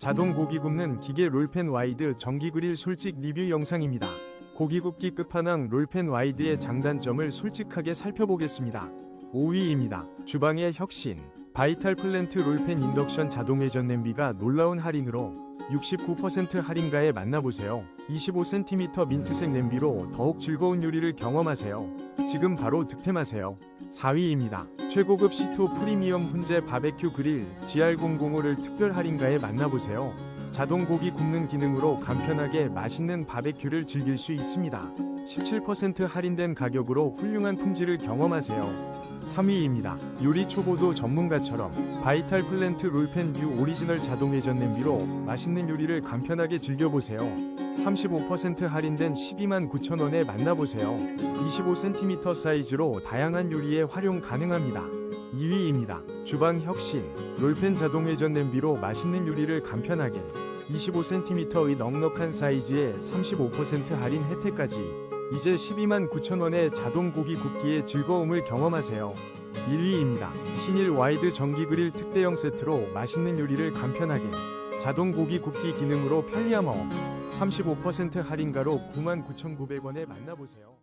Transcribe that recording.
자동 고기 굽는 기계 롤펜 와이드 전기 그릴 솔직 리뷰 영상입니다. 고기 굽기 끝판왕 롤펜 와이드의 장단점을 솔직하게 살펴보겠습니다. 5위입니다. 주방의 혁신. 바이탈 플랜트 롤펜 인덕션 자동 회전 냄비가 놀라운 할인으로 69% 할인가에 만나보세요. 25cm 민트색 냄비로 더욱 즐거운 요리를 경험하세요. 지금 바로 득템하세요. 4위입니다. 최고급 시토 프리미엄 훈제 바베큐 그릴 GR005를 특별 할인가에 만나보세요. 자동 고기 굽는 기능으로 간편하게 맛있는 바베큐를 즐길 수 있습니다. 17% 할인된 가격으로 훌륭한 품질을 경험하세요. 3위입니다. 요리 초보도 전문가처럼 바이탈 플랜트 롤펜 뷰 오리지널 자동 회전 냄비로 맛있는 요리를 간편하게 즐겨보세요. 35% 할인된 12만 9천원에 만나보세요. 25cm 사이즈로 다양한 요리에 활용 가능합니다. 2위입니다. 주방 혁신. 롤펜 자동 회전 냄비로 맛있는 요리를 간편하게 25cm의 넉넉한 사이즈에 35% 할인 혜택까지 이제 12만 9천원의 자동 고기 굽기의 즐거움을 경험하세요. 1위입니다. 신일 와이드 전기 그릴 특대형 세트로 맛있는 요리를 간편하게 자동 고기 굽기 기능으로 편리함 업 35% 할인가로 99,900원에 만나보세요.